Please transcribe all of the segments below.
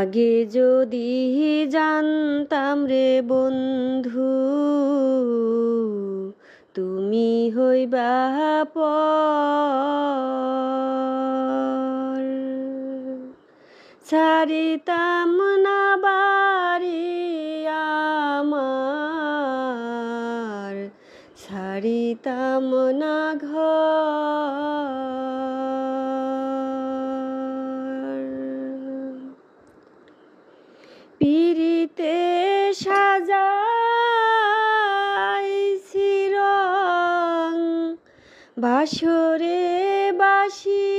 আগে যদি জানতাম রে বন্ধু, তুমি হইবা পর। ছাড়িতাম না বাড়ি আমার, ছাড়িতাম না ঘর। বাসরে বাসি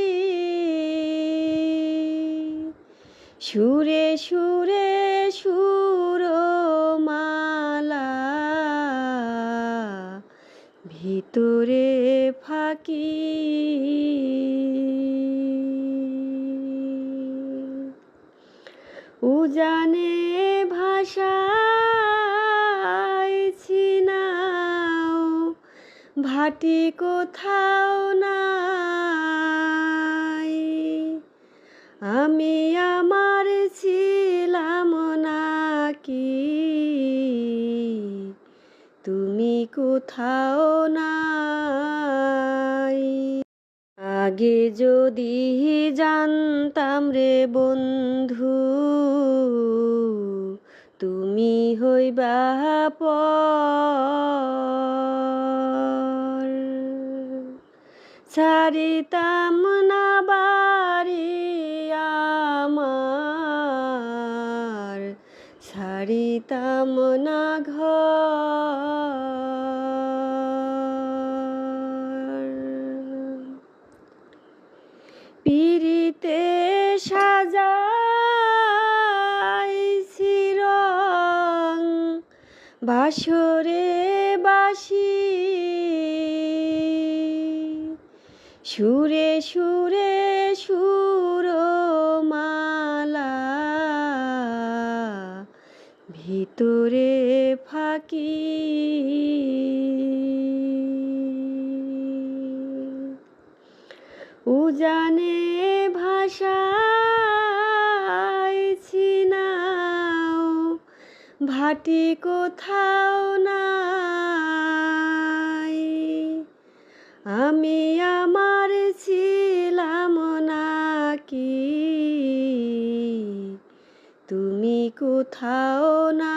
সুরে সুরে সুর মালা ভিতরে ফাঁকি। উজানে ভাষাইছি ভাটি কোথাও নাই। আমি আমার ছিলাম নাকি? তুমি কোথাও নাই। আগে যদি জানতাম রে বন্ধু, তুমি হইবা পর। ছাড়িতাম না বাড়ি আমার ছাড়িতাম না ঘর। পিরিতে সাজাইছি রং বাসরে বাসি সুরে সুরে সুর মালা ভিতরে ফাঁকি। উজানে ভাষাইছি নাও ভাটি কোথাও তুমি কোথাও নাই।